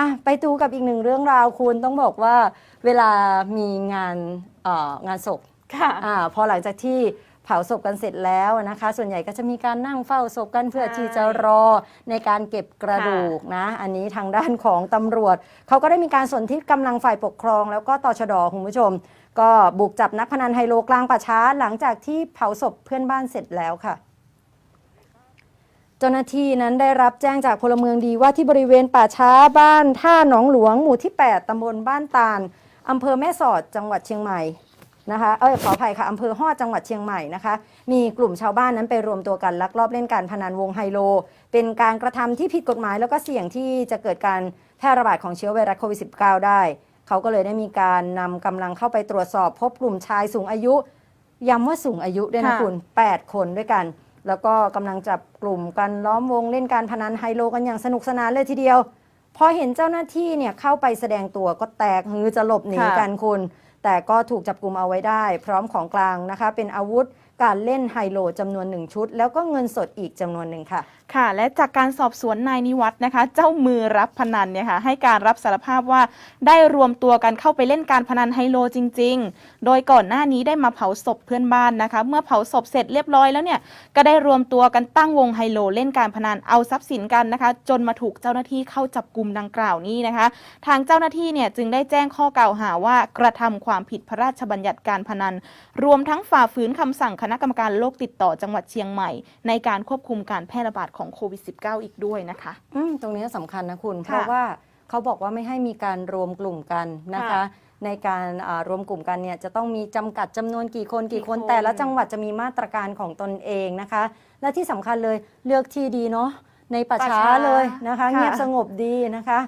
อะไปดูกับอีกหนึ่งเรื่องราวคุณต้องบอกว่าเวลามีงานเอ่องานศพค่ะอาพอหลังจากที่เผาศพกันเสร็จแล้วนะคะ ส่วนใหญ่ก็จะมีการนั่งเฝ้าศพกันเพื่อใช่ที่จะรอในการเก็บกระดูกนะ อันนี้ทางด้านของตำรวจ เขาก็ได้มีการสนที่กำลังฝ่ายปกครอง แล้วก็ตชดคุณผู้ชม ก็บุกจับนักพนันไฮโลกลางป่าช้าหลังจากที่เผาศพเพื่อนบ้านเสร็จแล้วค่ะ เจ้าหน้าที่นั้นได้รับแจ้งจากพลเมืองดีว่าที่บริเวณป่าช้าบ้านท่าหนองหลวง หมู่ที่ 8 ตำบลบ้านตาลอำเภอแม่สอดจังหวัดเชียงใหม่นะคะเอ้ยขออภัยค่ะอำเภอฮอดจังหวัดเชียงใหม่นะคะ มีกลุ่มชาวบ้านนั้นไปรวมตัวกันลักลอบเล่นการพนันวงไฮโล เป็นการกระทำที่ผิดกฎหมาย แล้วก็เสี่ยงที่จะเกิดการแพร่ระบาดของเชื้อไวรัสโควิด -19 ได้ เขาก็เลยได้มีการนำกำลังเข้าไปตรวจสอบ พบกลุ่มชายสูงอายุย้ำว่าสูงอายุด้วยนะคุณ 8 คนด้วยกัน แล้วก็กำลังจับกลุ่มกันล้อมวงเล่นการพนันไฮโลกันอย่างสนุกสนานเลยทีเดียว พอเห็นเจ้าหน้าที่เนี่ยเข้าไปแสดงตัวก็แตกฮือจะหลบหนีกันคุณ แต่ก็ถูกจับกลุ่มเอาไว้ได้ พร้อมของกลางนะคะ เป็นอาวุธ การเล่นไฮโลจำนวนหนึ่งชุด แล้วก็เงินสดอีกจำนวนหนึ่งค่ะ ค่ะ และจากการสอบสวนนายนิวัฒน์นะคะ เจ้ามือรับพนันเนี่ยค่ะให้การรับสารภาพว่าได้รวมตัวกันเข้าไปเล่นการพนันไฮโลจริง ๆ โดยก่อนหน้านี้ได้มาเผาศพเพื่อนบ้านนะคะ เมื่อเผาศพเสร็จเรียบร้อยแล้วเนี่ยก็ได้รวมตัวกันตั้งวงไฮโลเล่นการพนันเอาทรัพย์สินกันนะคะ จนมาถูกเจ้าหน้าที่เข้าจับกลุ่มดังกล่าวนี้นะคะ ทางเจ้าหน้าที่เนี่ยจึงได้แจ้งข้อกล่าวหาว่ากระทำความผิดพระราชบัญญัติการพนัน รวมทั้งฝ่าฝืนคำสั่งคณะกรรมการโรคติดต่อจังหวัดเชียงใหม่ ในการควบคุมการแพร่ระบาดของโควิด -19 อีกด้วยนะคะอืมตรงนี้สำคัญนะคุณ เพค่ะราะว่าเขาบอกว่าไม่ให้มีการรวมกลุ่มกันนะคะค่ะในการอ่ารวมกลุ่มกันเนี่ยจะต้องมีจำกัดจำนวนกี่คนกี่คนกี่คน แต่ละจังหวัดจะมีมาตรการของตนเองนะคะ และที่สำคัญเลยเลือกที่ดีเนาะในป่าช้าป่าช้าเลยนะคะค่ะเงียบสงบดีนะคะ